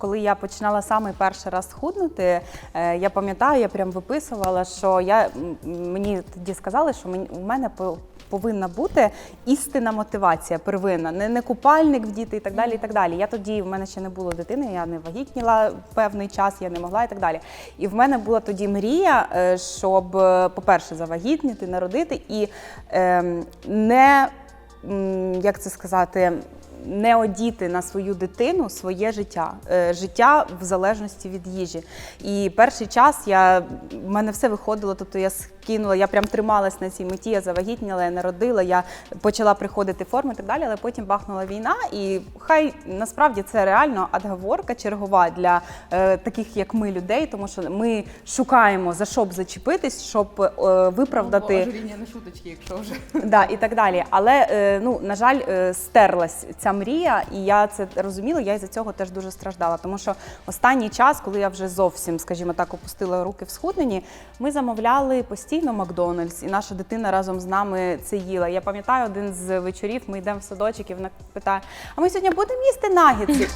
Коли я починала саме перший раз худнути, е, я пам'ятаю, я прям виписувала, що я мені тоді сказали, що мені у мене по- повинна бути істинна мотивація, первинна, не, не купальник в діти і так далі. І так далі. Я тоді в мене ще не було дитини, я не вагітніла певний час, я не могла і так далі. І в мене була тоді мрія, е, щоб, е, по-перше, завагітніти, народити і ем, не як це сказати. Не одіти на свою дитину своє життя, е, життя в залежності від їжі. І перший час я в мене все виходило, тобто я скинула, я прям трималась на цій меті, я завагітніла, я народила, я почала приходити в форму і так далі, але потім бахнула війна, і хай насправді це реально отговорка чергова для е, таких, як ми, людей, тому що ми шукаємо за що б зачепитись, щоб е, виправдати. Ну, ожиріння не шуточки, якщо вже. Да, і так далі. Але е, ну на жаль, е, стерлась ця мрія, і я це розуміла. Я із-за цього теж дуже страждала. Тому що останній час, коли я вже зовсім, скажімо так, опустила руки в схудненні, ми замовляли постійно Макдональдс, і наша дитина разом з нами це їла. Я пам'ятаю один з вечорів. Ми йдемо в садочок, і вона питає: А ми сьогодні будемо їсти нагідси?